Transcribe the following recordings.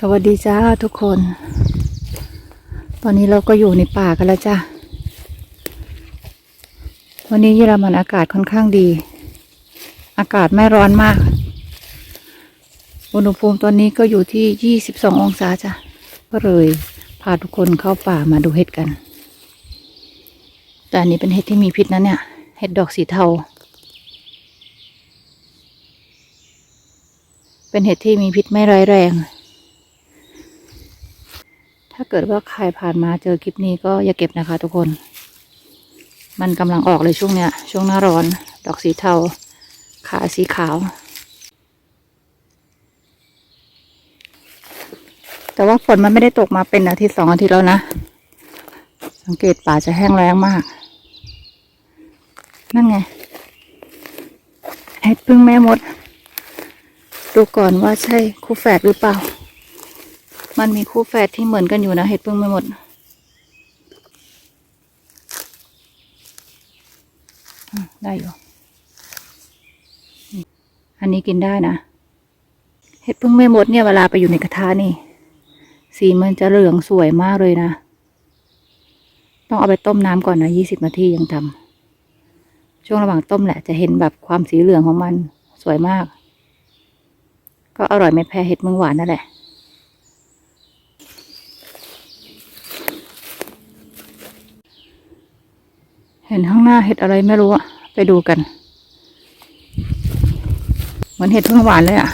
สวัสดีจ้าทุกคน ตอนนี้เราก็อยู่ในป่ากันแล้วจ้าวันนี้เยอรมันอากาศค่อนข้างดี อากาศไม่ร้อนมาก อุณหภูมิตอนนี้ก็อยู่ที่22องศาจ้ะ ก็เลยพาทุกคนเข้าป่ามาดูเห็ดกัน แต่อันนี้เป็นเห็ดที่มีพิษนะเนี่ย เห็ดดอกสีเทา เป็นเห็ดที่มีพิษไม่ร้ายแรง ถ้าเกิดว่าใครผ่านมาเจอคลิปนี้ก็อย่าเก็บนะคะ ทุกคน มันกำลังออกเลยช่วงเนี้ย ช่วงหน้าร้อน ดอกสีเทา ขาสีขาว แต่ว่าฝนมันไม่ได้ตกมาเป็นอาทิตย์สองอาทิตย์แล้วนะ สังเกตป่าจะแห้งแล้งมาก นั่นไงเห็ดพึ่งแม่มด ดูก่อนว่าใช่คู่แฝดหรือเปล่า มันมีคู่แฝดที่เหมือนกันอยู่นะ เห็ดพึ่งไม่หมด ได้อยู่ อันนี้กินได้นะ เห็ดพึ่งไม่หมดเนี่ยเวลาไปอยู่ในกระทะนี่ สีมันจะเหลืองสวยมากเลยนะ ต้องเอาไปต้มน้ำก่อนนะยี่สิบนาทียังทำช่วงระหว่างต้มแหละจะเห็นแบบความสีเหลืองของมันสวยมาก ก็อร่อยไม่แพ้เห็ดเมืองหวานนั่นแหละ เห็นข้างหน้าเห็ดอะไรไม่รู้อะไปดูกัน เหมือนเห็ดเพิ่งหวานเลยอะ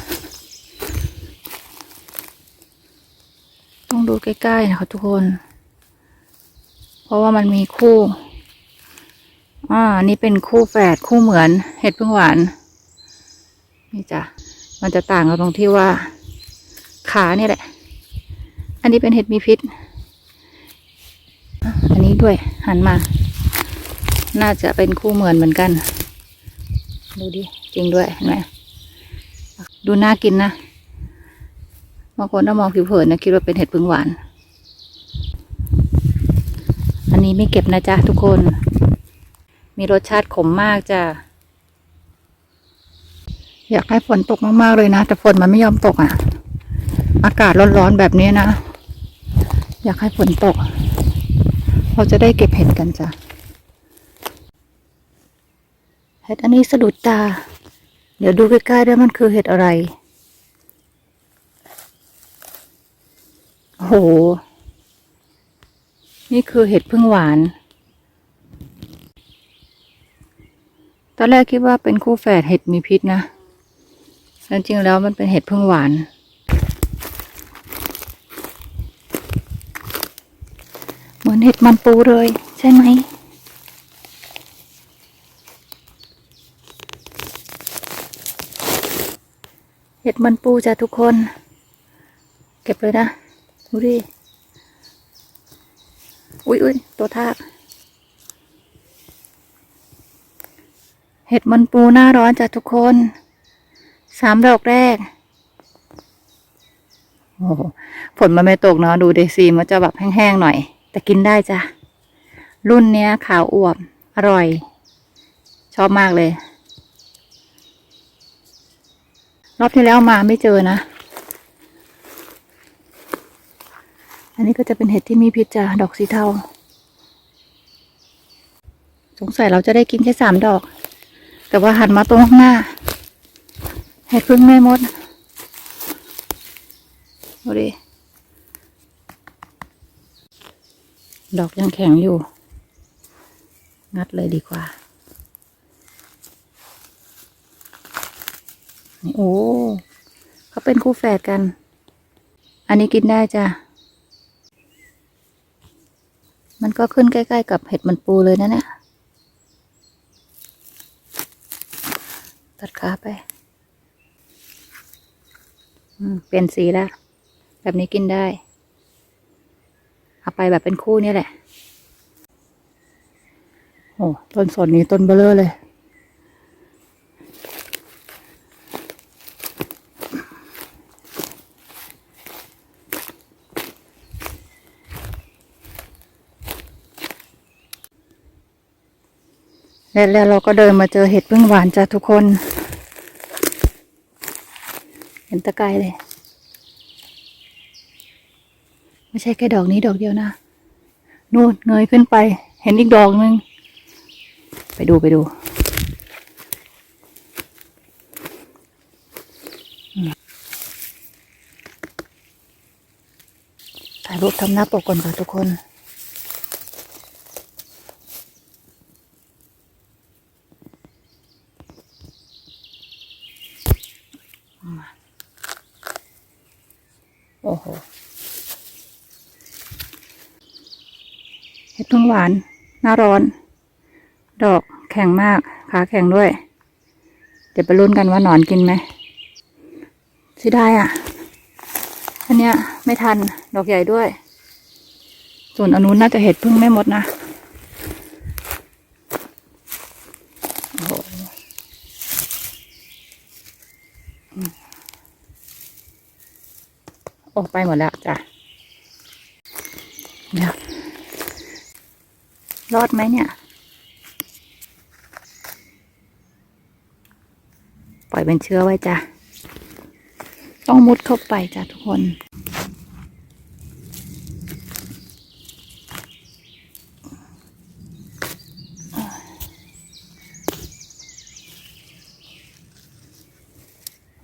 ต้องดูใกล้ๆนะคะทุกคน เพราะว่ามันมีคู่อ่านี่เป็นคู่แฝดคู่เหมือน เห็ดเพิ่งหวาน นี่จ้ะ มันจะต่างกันตรงที่ว่า ขาเนี่ยแหละ อันนี้เป็นเห็ดมีพิษ อันนี้ด้วยหันมา น่าจะเป็นคู่เหมือนเหมือนกัน ดูดิ จริงด้วยเห็นไหมดูน่ากินนะบางคนถ้ามองผิวเผินนะคิดว่าเป็นเห็ดพึ่งหวาน อันนี้ไม่เก็บนะจ๊ะทุกคน มีรสชาติขมมากจ้ะอยากให้ฝนตกมากๆเลยนะ แต่ฝนมันไม่ยอมตกอะ อากาศร้อนๆแบบนี้นะ อยากให้ฝนตก เราจะได้เก็บเห็ดกันจ้ะ เห็ดอันนี้สะดุดตา เดี๋ยวดูใกล้ๆด้วยมันคือเห็ดอะไร โอ้โห นี่คือเห็ดพึ่งหวาน ตอนแรกคิดว่าเป็นคู่แฝดเห็ดมีพิษนะแต่จริงๆแล้วมันเป็นเห็ดพึ่งหวานเหมือนเห็ดมันปูเลย ใช่ไหม เห็ดมันปูจ้ะทุกคน เก็บเลยนะดูดิอุ้ยอุ้ยตัวทากเห็ดมันปูหน้าร้อนจ้ะทุกคน สามดอกแรก โอ้ฝนมันไม่ตกเนาะดูเดซีมันจะแบบแห้งๆหน่อย แต่กินได้จ้ะ รุ่นเนี้ยขาวอวบ อร่อย ชอบมากเลย รอบที่แล้วมาไม่เจอนะ อันนี้ก็จะเป็นเห็ดที่มีพิษจ้ะดอกสีเทา สงสัยเราจะได้กินแค่สามดอก แต่ว่าหันมาตรงข้างหน้า เห็ดพึ่งแม่มดดูดิดอกยังแข็งอยู่ งัดเลยดีกว่า โอ้เขาเป็นคู่แฝดกัน อันนี้กินได้จ้ะ มันก็ขึ้นใกล้ ๆ กับเห็ดมันปูเลยนะเนี่ยตัดขาไปอืมเปลี่ยนสีแล้ว แบบนี้กินได้ เอาไปแบบเป็นคู่นี่แหละ โอ้ต้นสนนี้ต้นเบลเลอร์เลย แล้วแล้วเราก็เดินมาเจอเห็ดพึ่งหวานจ้ะทุกคน เห็นตะไคร้เลย ไม่ใช่แค่ดอกนี้ดอกเดียวนะ นู่นเงยขึ้นไป เห็นอีกดอกหนึ่ง ไปดูไปดูถ่ายรูปทำหน้าปกก่อนค่ะทุกคน โอ้โห เหวาน หน้าร้อน ดอกแข็งมาก ขาแข็งด้วย เดี๋ยวไปลุ้นกันว่าหนอนกินไหมสิได้อะ อันเนี้ยไม่ทัน ดอกใหญ่ด้วย ส่วนอนุนน่าจะเห็ดพึ่งไม่หมดนะโอ้โหออ้ไปหมดแล้วจ้ะเดี๋ย รอดไหมเนี่ย ปล่อยเป็นเชื้อไว้จ้ะ ต้องมุดเข้าไปจ้ะทุกคน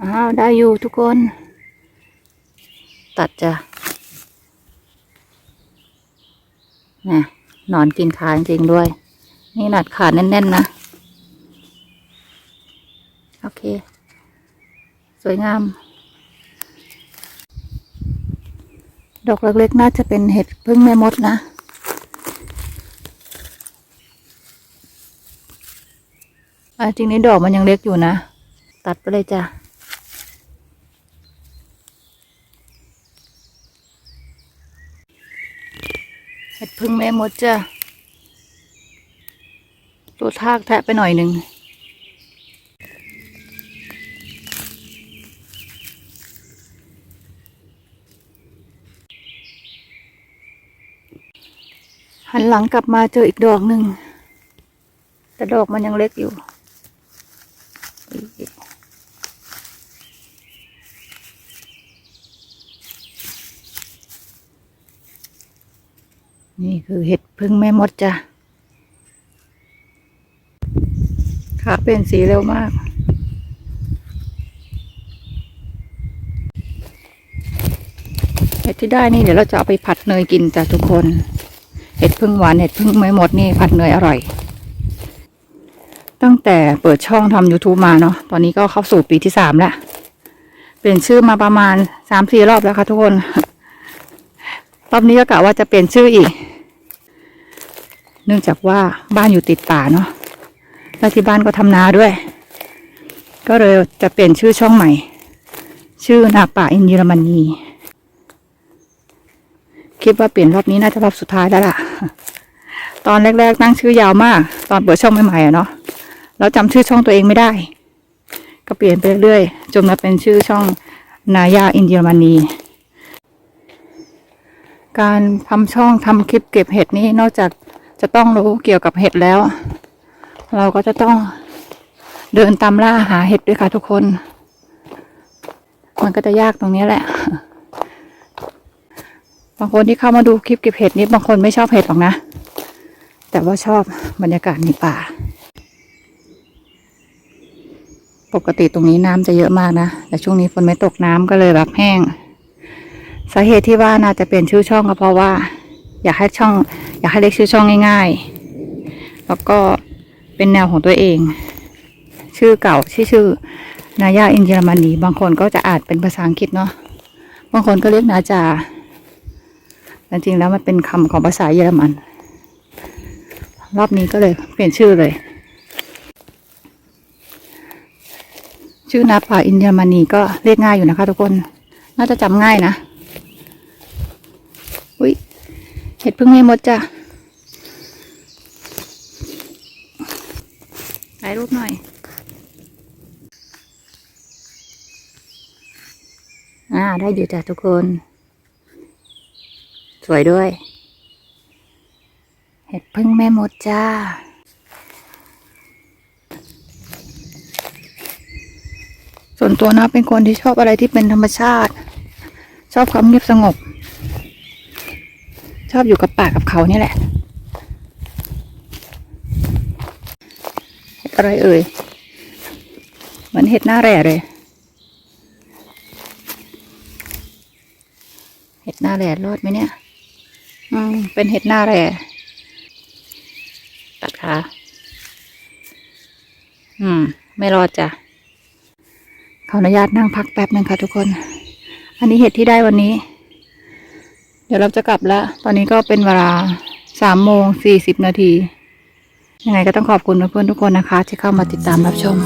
อ้าว ได้อยู่ทุกคน ตัดจ้ะนะ นอนกินขาจริงๆด้วย นี่หนัดขาแน่นๆนะ โอเค สวยงาม ดอกเล็กๆน่าจะเป็นเห็ดพึ่งแม่มดนะอ่าจริงนี้ดอกมันยังเล็กอยู่นะ ตัดไปเลยจ้ะ เห็ดพึ่งแม่มดจ้ะตัวทากแทะไปหน่อยหนึ่งหันหลังกลับมาเจออีกดอกหนึ่งแต่ดอกมันยังเล็กอยู่ นี่คือเห็ดพึ่งแม่มดจ้ะขาเปลี่ยนสีเร็วมาก เห็ดที่ได้นี่เดี๋ยวเราจะเอาไปผัดเนยกินจ้ะทุกคน เห็ดพึ่งหวานเห็ดพึ่งไม่หมดนี่ผัดเนยอร่อย ตั้งแต่เปิดช่องทำ YouTube มาเนาะ ตอนนี้ก็เข้าสู่ปีที่สามแล้ว เปลี่ยนชื่อมาประมาณสามสี่รอบแล้วค่ะทุกคน รอบนี้ก็กะว่าจะเปลี่ยนชื่ออีก เนื่องจากว่าบ้านอยู่ติดป่าเนาะแล้วที่บ้านก็ทำนาด้วย ก็เลยจะเปลี่ยนชื่อช่องใหม่ ชื่อนาป่าอินเยอรมนีคิดว่าเปลี่ยนรอบนี้น่าจะรอบสุดท้ายแล้วล่ะ ตอนแรกๆตั้งชื่อยาวมาก ตอนเปิดช่องใหม่ๆอะเนาะแล้วจำชื่อช่องตัวเองไม่ได้ ก็เปลี่ยนไปเรื่อยๆจนมาเป็นชื่อช่องนายาอินเยอรมนีการทำช่องทำคลิปเก็บเห็ดนี่นอกจาก จะต้องรู้เกี่ยวกับเห็ดแล้ว เราก็จะต้องเดินตามล่าหาเห็ดด้วยค่ะทุกคน มันก็จะยากตรงนี้แหละ บางคนที่เข้ามาดูคลิปเก็บเห็ดนี่บางคนไม่ชอบเห็ดหรอกนะ แต่ว่าชอบบรรยากาศในป่า ปกติตรงนี้น้ำจะเยอะมากนะ แต่ช่วงนี้ฝนไม่ตกน้ำก็เลยแบบแห้ง สาเหตุที่ว่าน่าจะเปลี่ยนชื่อช่องก็เพราะว่า อยากให้ช่อง อยากให้เรียกชื่อช่องง่าย ๆ แล้วก็เป็นแนวของตัวเอง ชื่อเก่าชื่อชื่อนายาอินเยอรมนีบางคนก็จะอ่านเป็นภาษาอังกฤษเนาะบางคนก็เรียกนาจาแต่จริงแล้วมันเป็นคำของภาษาเยอรมัน รอบนี้ก็เลยเปลี่ยนชื่อเลย ชื่อนาป่าอินเยอรมนีก็เรียกง่ายอยู่นะคะทุกคน น่าจะจำง่ายนะ อุ้ย ห็ดพิ่งไม่หมดจ้ะถ่ายรูปหน่อย อ่า ได้อยู่จ้ะทุกคน สวยด้วย เห็ดพึ่งแม่มดจ้าส่วนตัวนะเป็นคนที่ชอบอะไรที่เป็นธรรมชาติ ชอบความเงียบสงบ ชอบอยู่กับป่ากับเขานี่แหละ อะไรเอ่ย เหมือนเห็ดหน้าแร่เลย เห็ดหน้าแร่รอดไหมเนี่ย อืม เป็นเห็ดหน้าแร่ตัดขา อืม ไม่รอดจ้ะ ขออนุญาตนั่งพักแป๊บหนึ่งค่ะทุกคน อันนี้เห็ดที่ได้วันนี้ เดี๋ยวเราจะกลับแล้ว ตอนนี้ก็เป็นเวลาสามโมงสี่สิบนาที ยังไงก็ต้องขอบคุณเพื่อนๆทุกคนนะคะ ที่เข้ามาติดตามรับชม